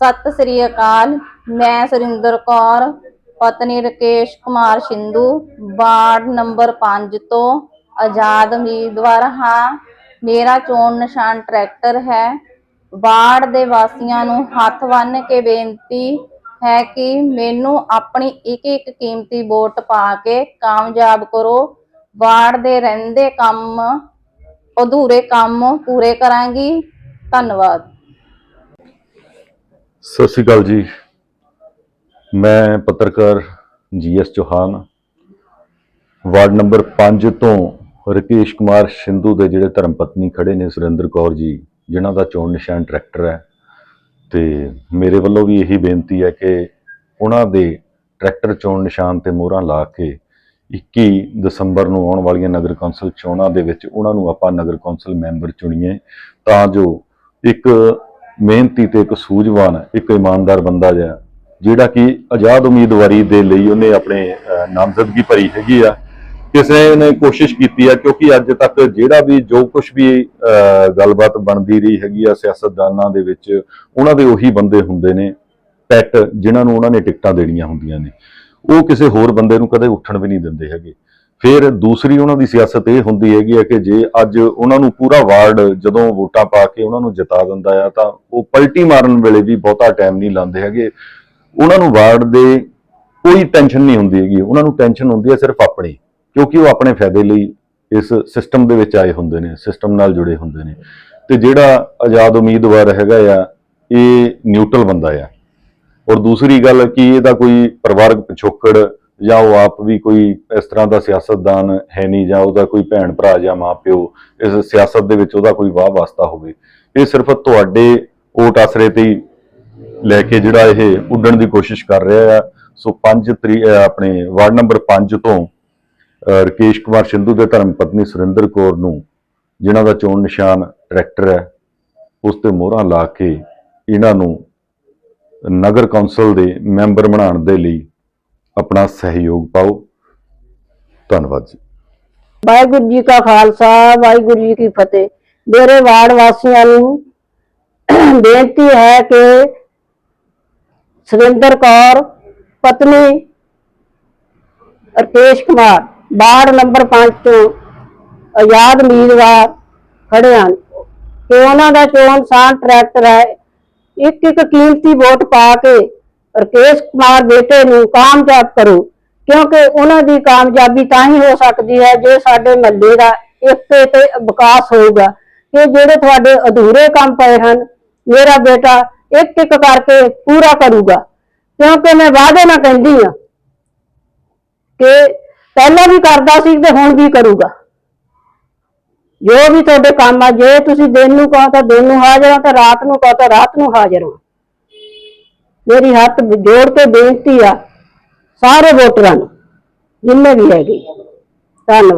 ਸਤਿ ਸ੍ਰੀ ਅਕਾਲ। ਮੈਂ ਸੁਰਿੰਦਰ ਕੌਰ, ਪਤਨੀ Rakesh Kumar Sindhu, ward number 5 ਤੋਂ ਆਜ਼ਾਦ ਉਮੀਦਵਾਰ ਹਾਂ। ਮੇਰਾ ਚੋਣ ਨਿਸ਼ਾਨ ਟਰੈਕਟਰ ਹੈ। ਵਾਰਡ ਦੇ ਵਾਸੀਆਂ ਨੂੰ ਹੱਥ ਬੰਨ੍ਹ ਕੇ ਬੇਨਤੀ ਹੈ ਕਿ ਮੈਨੂੰ ਆਪਣੀ ਇੱਕ ਇੱਕ ਕੀਮਤੀ ਵੋਟ ਪਾ ਕੇ ਕਾਮਯਾਬ ਕਰੋ। ਵਾਰਡ ਦੇ ਰਹਿੰਦੇ ਕੰਮ, ਅਧੂਰੇ ਕੰਮ ਪੂਰੇ ਕਰਾਂਗੀ। ਧੰਨਵਾਦ। ਸਤਿ ਸ਼੍ਰੀ ਅਕਾਲ ਜੀ। ਮੈਂ ਪੱਤਰਕਾਰ ਜੀਐਸ ਚੌਹਾਨ। ਵਾਰਡ ਨੰਬਰ 5 ਤੋਂ ਰਕੇਸ਼ ਕੁਮਾਰ ਸਿੰਧੂ ਦੇ ਜਿਹੜੇ ਧਰਮ ਪਤਨੀ ਖੜੇ ਨੇ, ਸੁਰਿੰਦਰ ਕੌਰ ਜੀ, ਜਿਨ੍ਹਾਂ ਦਾ ਚੋਣ ਨਿਸ਼ਾਨ ਟਰੈਕਟਰ ਹੈ। ਤੇ ਮੇਰੇ ਵੱਲੋਂ ਵੀ ਇਹੀ ਬੇਨਤੀ ਹੈ ਕਿ ਉਹਨਾਂ ਦੇ ਟਰੈਕਟਰ ਚੋਣ ਨਿਸ਼ਾਨ ਤੇ ਮੋਹਰਾਂ ਲਾ ਕੇ 21 ਦਸੰਬਰ ਨੂੰ ਆਉਣ ਵਾਲੀਆਂ ਨਗਰ ਕੌਂਸਲ ਚੋਣਾਂ ਦੇ ਵਿੱਚ ਉਹਨਾਂ ਨੂੰ ਆਪਾਂ ਨਗਰ ਕੌਂਸਲ ਮੈਂਬਰ ਚੁਣੀਏ ਤਾਂ ਜੋ ਇੱਕ ਮਿਹਨਤੀ ਤੇ ਇੱਕ ਸੂਝਵਾਨ ਇੱਕ ਇਮਾਨਦਾਰ ਬੰਦਾ ਜਿਹਾ। ਜਿਹੜਾ ਕਿ ਆਜ਼ਾਦ ਉਮੀਦਵਾਰੀ ਦੇ ਲਈ ਉਹਨੇ ਆਪਣੇ ਅਹ, ਨਾਮਜ਼ਦਗੀ ਭਰੀ ਹੈਗੀ ਆ। ਕਿਸੇ ਨੇ ਕੋਸ਼ਿਸ਼ ਕੀਤੀ ਆ ਕਿਉਂਕਿ ਅੱਜ ਤੱਕ ਜਿਹੜਾ ਵੀ ਜੋ ਕੁਝ ਵੀ ਅਹ, ਗੱਲਬਾਤ ਬਣਦੀ ਰਹੀ ਹੈਗੀ ਆ ਸਿਆਸਤਦਾਨਾਂ ਦੇ ਵਿੱਚ ਉਹਨਾਂ ਦੇ ਉਹੀ ਬੰਦੇ ਹੁੰਦੇ ਨੇ। ਪੈਟ ਜਿਨ੍ਹਾਂ ਨੂੰ ਉਹਨਾਂ ਨੇ ਟਿਕਟਾਂ ਦੇਣੀਆਂ ਹੁੰਦੀਆਂ ਨੇ। ਉਹ ਕਿਸੇ ਹੋਰ ਬੰਦੇ ਨੂੰ ਕਦੇ ਉੱਠਣ ਵੀ ਨਹੀਂ ਦਿੰਦੇ ਹੈਗੇ। ਫਿਰ ਦੂਸਰੀ ਉਹਨਾਂ ਦੀ ਸਿਆਸਤ ਇਹ ਹੁੰਦੀ ਹੈਗੀ ਹੈ ਕਿ ਜੇ ਅੱਜ ਉਹਨਾਂ ਨੂੰ ਪੂਰਾ ਵਾਰਡ ਜਦੋਂ ਵੋਟਾਂ ਪਾ ਕੇ ਉਹਨਾਂ ਨੂੰ ਜਿਤਾ ਦਿੰਦਾ ਆ, ਤਾਂ ਉਹ ਪਲਟੀ ਮਾਰਨ ਵੇਲੇ ਵੀ ਬਹੁਤਾ ਟਾਈਮ ਨਹੀਂ ਲਾਉਂਦੇ ਹੈਗੇ। ਉਹਨਾਂ ਨੂੰ ਵਾਰਡ ਦੇ ਕੋਈ ਟੈਨਸ਼ਨ ਨਹੀਂ ਹੁੰਦੀ ਹੈਗੀ। ਉਹਨਾਂ ਨੂੰ ਟੈਨਸ਼ਨ ਹੁੰਦੀ ਹੈ ਸਿਰਫ ਆਪਣੀ, ਕਿਉਂਕਿ ਉਹ ਆਪਣੇ ਫਾਇਦੇ ਲਈ ਇਸ ਸਿਸਟਮ ਦੇ ਵਿੱਚ ਆਏ ਹੁੰਦੇ ਨੇ ਸਿਸਟਮ ਨਾਲ ਜੁੜੇ ਹੁੰਦੇ ਨੇ। ਤੇ ਜਿਹੜਾ ਆਜ਼ਾਦ ਉਮੀਦਵਾਰ ਹੈਗਾ ਆ, ਇਹ ਨਿਊਟਰਲ ਬੰਦਾ ਆ। ਔਰ ਦੂਸਰੀ ਗੱਲ ਕਿ ਇਹਦਾ ਕੋਈ ਪਰਿਵਾਰਕ ਪਿਛੋਕੜ ਜਾਂ ਉਹ ਆਪ ਵੀ ਕੋਈ ਇਸ ਤਰ੍ਹਾਂ ਦਾ ਸਿਆਸਤਦਾਨ ਹੈ ਨਹੀਂ ਜਾਂ ਉਹਦਾ ਕੋਈ ਭੈਣ ਭਰਾ ਜਾਂ ਮਾਪਿਓ ਇਸ ਸਿਆਸਤ ਦੇ ਵਿੱਚ ਉਹਦਾ ਕੋਈ ਵਾਹ ਵਾਸਤਾ ਹੋਵੇ। ਇਹ ਸਿਰਫ ਤੁਹਾਡੇ ਓਟ ਆਸਰੇ ਤੇ ਲੈ ਕੇ ਜਿਹੜਾ ਇਹ ਉੱਡਣ ਦੀ ਕੋਸ਼ਿਸ਼ ਕਰ ਰਿਹਾ ਆ। ਸੋ 5 ਤਰੀ ਆਪਣੇ ਵਾਰਡ ਨੰਬਰ 5 ਤੋਂ, ਅਹ ਰਕੇਸ਼ ਕੁਮਾਰ ਸਿੰਧੂ ਦੇ ਧਰਮ ਪਤਨੀ ਸੁਰਿੰਦਰ ਕੌਰ ਨੂੰ, ਜਿਨ੍ਹਾਂ ਦਾ ਚੋਣ ਨਿਸ਼ਾਨ ਟਰੈਕਟਰ ਹੈ, ਉਸ ਤੇ ਮੋਹਰਾਂ ਲਾ ਕੇ ਇਹਨਾਂ ਨੂੰ ਨਗਰ ਕੌਂਸਲ ਦੇ ਮੈਂਬਰ ਬਣਾਉਣ ਦੇ ਲਈ ਆਪਣਾ ਸਹਿਯੋਗ ਪਾਓ। ਧੰਨਵਾਦ ਜੀ। ਵਾਹਿਗੁਰੂ ਜੀ ਕਾ ਖਾਲਸਾ, ਵਾਹਿਗੁਰੂ ਜੀ ਕੀ ਫਤਿਹ। ਮੇਰੇ ਵਾਰਡ ਵਾਸੀਆਂ ਨੂੰ ਬੇਨਤੀ ਹੈ ਕਿ ਸੁਰਿੰਦਰ ਕੌਰ, ਪਤਨੀ ਰਕੇਸ਼ ਕੁਮਾਰ, ਵਾਰਡ ਨੰਬਰ 5 ਤੋਂ ਆਜ਼ਾਦ ਉਮੀਦਵਾਰ ਖੜੇ ਹਨ। ਕਿ ਉਹਨਾਂ ਦਾ ਚੋਣ ਸਾਨ ਟਰੈਕਟਰ ਹੈ। ਇੱਕ ਇੱਕ ਕੀਮਤੀ ਵੋਟ ਪਾ ਕੇ ਰਕੇਸ਼ ਕੁਮਾਰ ਬੇਟੇ ਨੂੰ ਕਾਮਯਾਬ ਕਰੋ, ਕਿਉਂਕਿ ਉਹਨਾਂ ਦੀ ਕਾਮਯਾਬੀ ਤਾਂ ਹੀ ਹੋ ਸਕਦੀ ਹੈ ਜੇ ਸਾਡੇ ਮਹੱਲੇ ਦਾ ਇੱਕ ਤੇ ਵਿਕਾਸ ਹੋਊਗਾ। ਕਿ ਜਿਹੜੇ ਤੁਹਾਡੇ ਅਧੂਰੇ ਕੰਮ ਪਏ ਹਨ, ਮੇਰਾ ਬੇਟਾ ਇੱਕ ਇੱਕ ਕਰਕੇ ਪੂਰਾ ਕਰੂਗਾ। ਕਿਉਂਕਿ ਮੈਂ ਵਾਅਦੇ ਨਾਲ ਕਹਿੰਦੀ ਆ ਕਿ ਪਹਿਲਾਂ ਵੀ ਕਰਦਾ ਸੀ ਤੇ ਹੁਣ ਵੀ ਕਰੂਗਾ। ਜੋ ਵੀ ਤੁਹਾਡੇ ਕੰਮ ਆ, ਜੇ ਤੁਸੀਂ ਦਿਨ ਨੂੰ ਕਹੋ ਤਾਂ ਦਿਨ ਨੂੰ ਹਾਜ਼ਰ ਹਾਂ, ਤੇ ਰਾਤ ਨੂੰ ਕਹੋ ਤਾਂ ਰਾਤ ਨੂੰ ਹਾਜ਼ਰ ਹੋ। ਮੇਰੀ ਹੱਥ ਜੋੜ ਕੇ ਬੇਨਤੀ ਆ ਸਾਰੇ ਵੋਟਰਾਂ ਨੂੰ ਜਿੰਨੇ ਵੀ ਹੈਗੇ ਧੰਨਵਾਦ।